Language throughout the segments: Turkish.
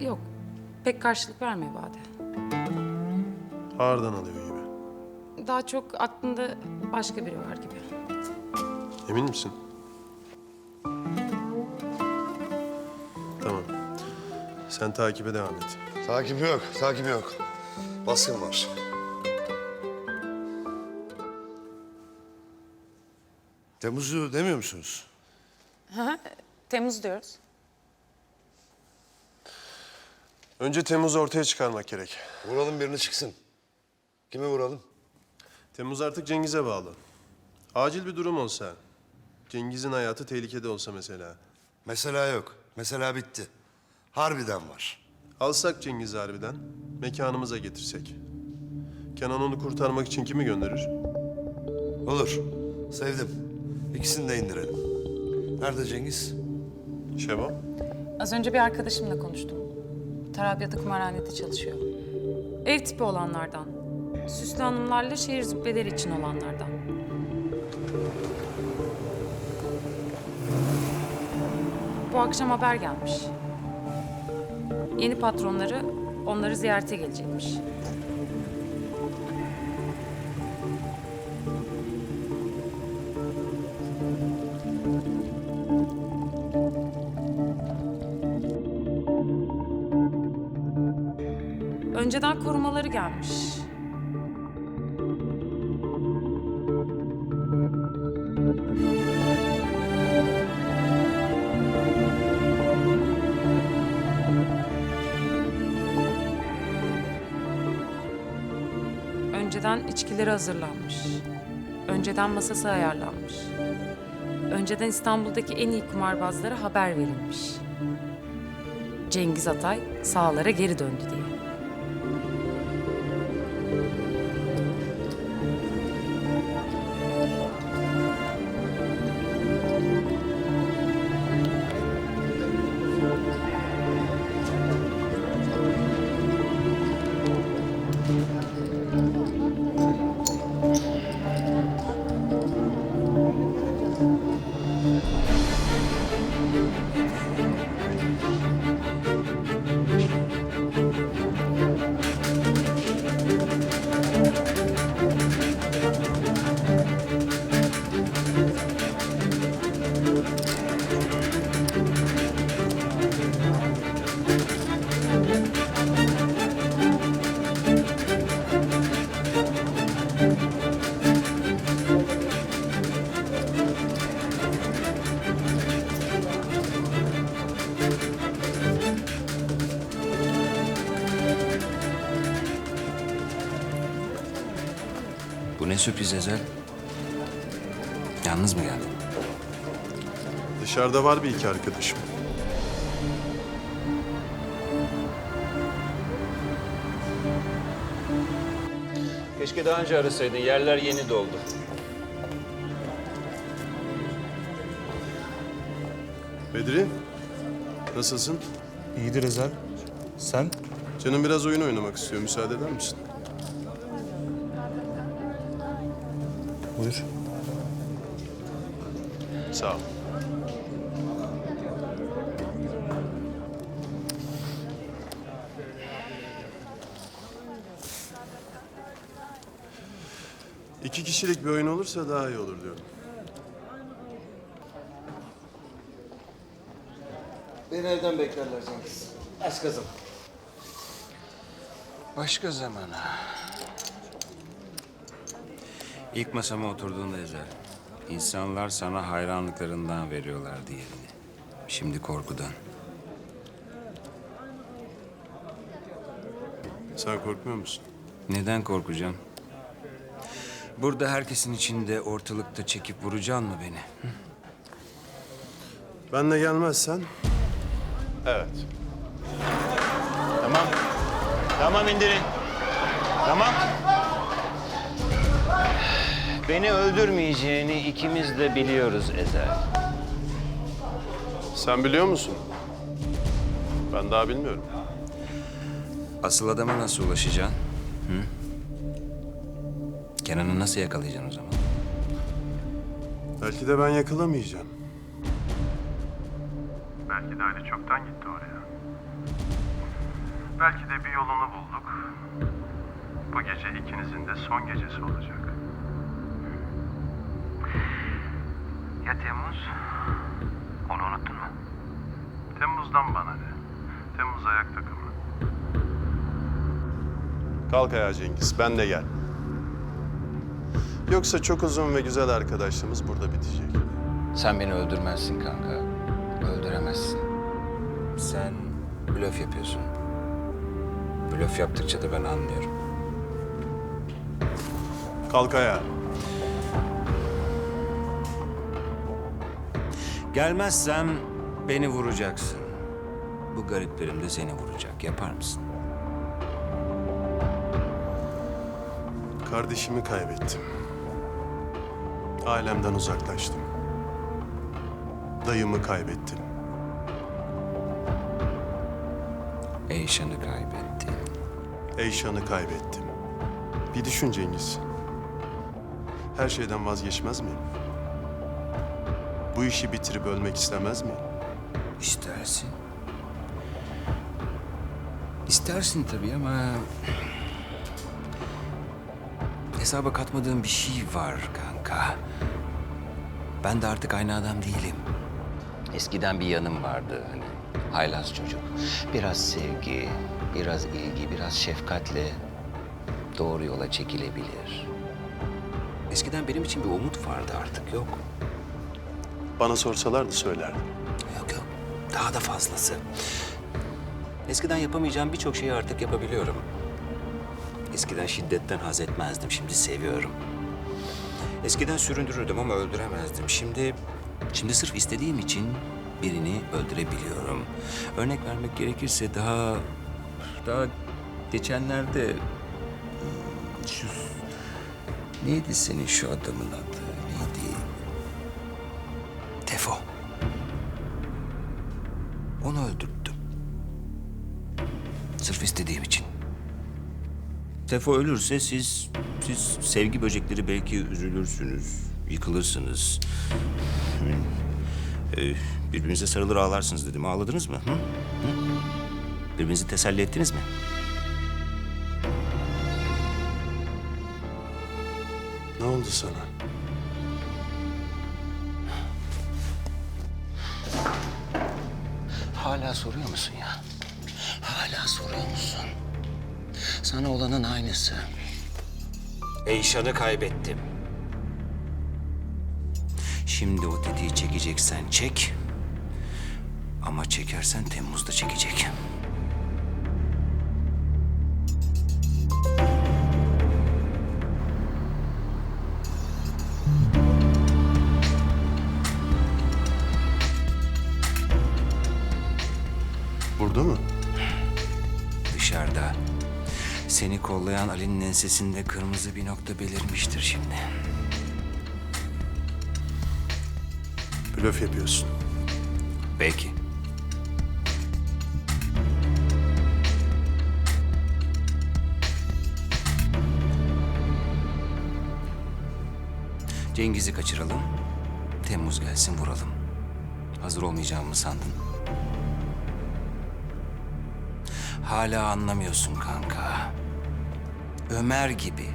Yok, pek karşılık vermiyor Bade. Ağırdan alıyor gibi. Daha çok aklında başka biri var gibi. Emin misin? Tamam. Sen takibe devam et. Takibi yok, takibi yok. Baskın var. Temmuz'u demiyor musunuz? Temmuz diyoruz. Önce Temmuz'u ortaya çıkarmak gerek. Vuralım birini çıksın. Kime vuralım? Temmuz artık Cengiz'e bağlı. Acil bir durum olsa, Cengiz'in hayatı tehlikede olsa mesela. Mesela yok. Mesela bitti. Harbiden var. Alsak Cengiz'i harbiden, mekanımıza getirsek. Kenan onu kurtarmak için kimi gönderir? Olur. Sevdim. İkisini de indirelim. Nerede Cengiz? Şebo. Az önce bir arkadaşımla konuştum. Tarabya'da kumarhanede çalışıyor. Ev tipi olanlardan. Süslü hanımlarla şehir züppeleri için olanlardan. Bu akşam haber gelmiş. Yeni patronları onları ziyarete gelecekmiş. Önceden korumaları gelmiş. Önceden içkileri hazırlanmış. Önceden masası ayarlanmış. Önceden İstanbul'daki en iyi kumarbazlara haber verilmiş. Cengiz Atay sahalara geri döndü diye. Sürpriz Ezel? Yalnız mı geldin? Dışarıda var bir iki arkadaşım. Keşke daha önce arasaydın. Yerler yeni doldu. Bedri, nasılsın? İyidir Ezel. Sen? Canım biraz oyun oynamak istiyor. Müsaade eder misin? Buyur. Sağ ol. İki kişilik bir oyun olursa daha iyi olur diyorum. Beni evden beklerler Cengiz. Aç kızım. Başka zamana. İlk masama oturduğunda Ezel, insanlar sana hayranlıklarından veriyorlar diğerini. Şimdi korkudan. Sen korkmuyor musun? Neden korkacağım? Burada herkesin içinde ortalıkta çekip vuracaksın mı beni? Benle gelmezsen Evet. Tamam. Tamam indirin. Tamam. Beni öldürmeyeceğini ikimiz de biliyoruz Ezel. sen biliyor musun? Ben daha bilmiyorum. Asıl adama nasıl ulaşacaksın? Hı? Kenan'ı nasıl yakalayacaksın o zaman? Belki de ben yakalamayacağım. Belki de Ali çoktan gitti oraya. Belki de bir yolunu bulduk. Bu gece ikinizin de son gecesi olacak. Ya Temmuz? Onu unuttun mu? Temmuz'dan bana ne? Temmuz ayak takımı. Kalk ayağa Cengiz, ben de gel. Yoksa çok uzun ve güzel arkadaşlığımız burada bitecek. Sen beni öldürmezsin kanka. Öldüremezsin. Sen blöf yapıyorsun. Blöf yaptıkça da ben anlıyorum. Kalk ayağa. Gelmezsem beni vuracaksın. Bu gariplerim de seni vuracak. Yapar mısın? Kardeşimi kaybettim. Ailemden uzaklaştım. Dayımı kaybettim. Eyşan'ı kaybettin. Eyşan'ı kaybettim. Bir düşün Cengiz. Her şeyden vazgeçmez miyim? Bu işi bitirip ölmek istemez miyim? İstersin. İstersin tabii ama... Hesaba katmadığım bir şey var kanka. Ben de artık aynı adam değilim. Eskiden bir yanım vardı hani haylaz çocuk. Biraz sevgi, biraz ilgi, biraz şefkatle doğru yola çekilebilir. Eskiden benim için bir umut vardı artık yok. Bana sorsalardı söylerdim. Yok yok. Daha da fazlası. Eskiden yapamayacağım birçok şeyi artık yapabiliyorum. Eskiden şiddetten haz etmezdim. Şimdi seviyorum. Eskiden süründürürdüm ama öldüremezdim. Şimdi, şimdi sırf istediğim için birini öldürebiliyorum. Örnek vermek gerekirse daha, daha geçenlerde hmm, şu neydi senin şu adamın adı? Tefo. Onu öldürttüm. Sırf istediğim için. Tefo ölürse siz, siz sevgi böcekleri belki üzülürsünüz, yıkılırsınız. Ee, birbirinize sarılır ağlarsınız dedim. Ağladınız mı? Hı? Hı? Birbirinizi teselli ettiniz mi? Ne oldu sana? Hala soruyor musun ya? Hala soruyor musun? Sana olanın aynısı. Eyşan'ı kaybettim. Şimdi o tetiği çekeceksen çek. Ama çekersen Temmuz'da çekecek. Seni kollayan Ali'nin ensesinde kırmızı bir nokta belirmiştir şimdi. Blöf yapıyorsun. Belki. Cengiz'i kaçıralım. Temmuz gelsin vuralım. Hazır olmayacağımı sandın. Hala anlamıyorsun kanka. Ömer gibi.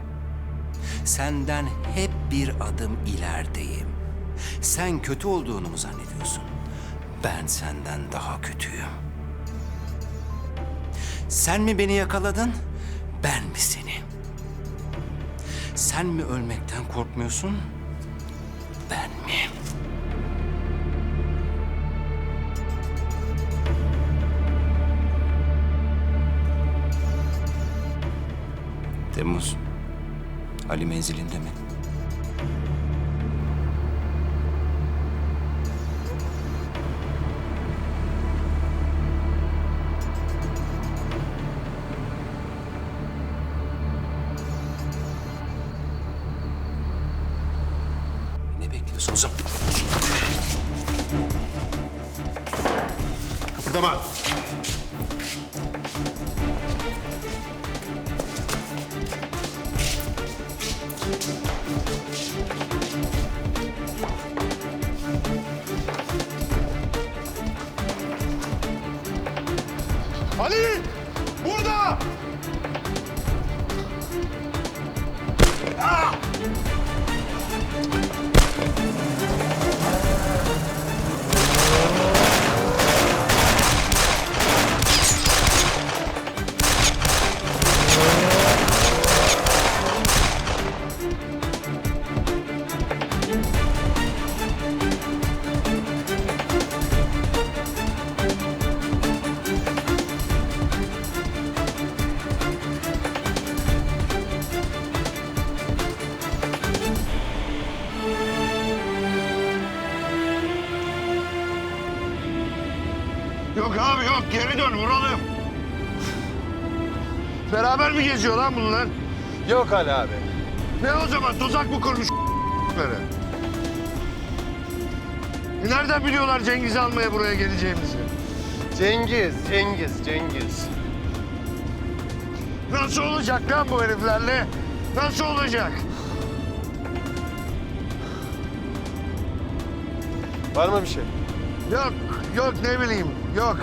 Senden hep bir adım ilerideyim. Sen kötü olduğunu mu zannediyorsun? Ben senden daha kötüyüm. Sen mi beni yakaladın? Ben mi seni? Sen mi ölmekten korkmuyorsun? Ben mi? Temmuz. Ali menzilinde mi? Ne bekliyorsunuz? Kıpırdama. Ali! Yok abi yok geri dön vuralım. Beraber mi geziyor lan bunlar? Yok Ali abi. Ne o zaman tuzak mı kurmuş böyle? Nereden biliyorlar Cengiz'i almaya buraya geleceğimizi? Cengiz, Cengiz, Cengiz. Nasıl olacak lan bu heriflerle? Nasıl olacak? Var mı bir şey? Yok, yok ne bileyim, yok.